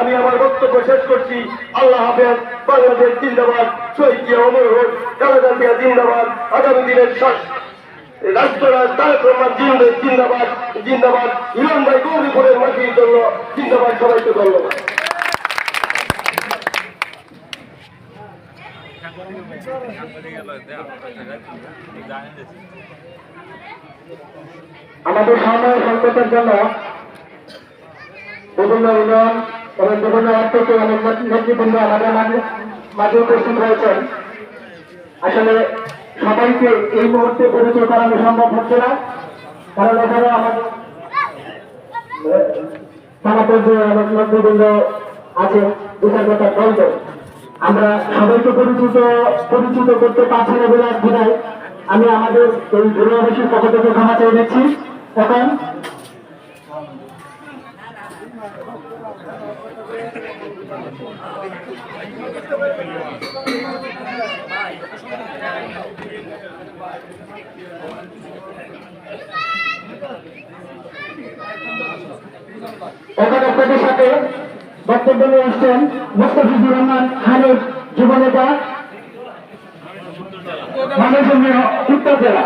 আমি আমার বক্তব্য শেষ করছি। আল্লাহ হাফেজ, বাংলাদেশ জিন্দাবাদ, শহীদ জিয়া অমর হোক জিন্দাবাদ, আগামী দিনের জিন্দাবাদ জিন্দাবাদ। ভাই গৌরীপুরের মাটির জন্য জিন্দাবাদ, সবাইকে ধন্যবাদ। আমাদের সময় সংকটের জন্য ইউনিয়ন এবং বিভিন্ন রাজ্য থেকে অনেক নেতৃবৃন্দ আমাদের মাঝে মাঝে উপস্থিত রয়েছেন। আসলে সবাইকে এই মুহূর্তে পরিচয় করানো সম্ভব হচ্ছে না। কারণ এখানে আমাদের যে অনেক নেতৃবৃন্দ আছে বিচারকতা বন্ধ। আমরা সবাইকে পরিচিত পরিচিত করতে পারছি না বলে আমি আমাদের এই ঘুরিয়াবাসীর পক্ষ থেকে ক্ষমা চেয়ে নিচ্ছি। এখন এখন আপনাদের সাথে বক্তব্য নিয়ে আসছেন মুস্তাফিজুর রহমান হানিফ যুবনেতা মানুষের উত্তর জেলা।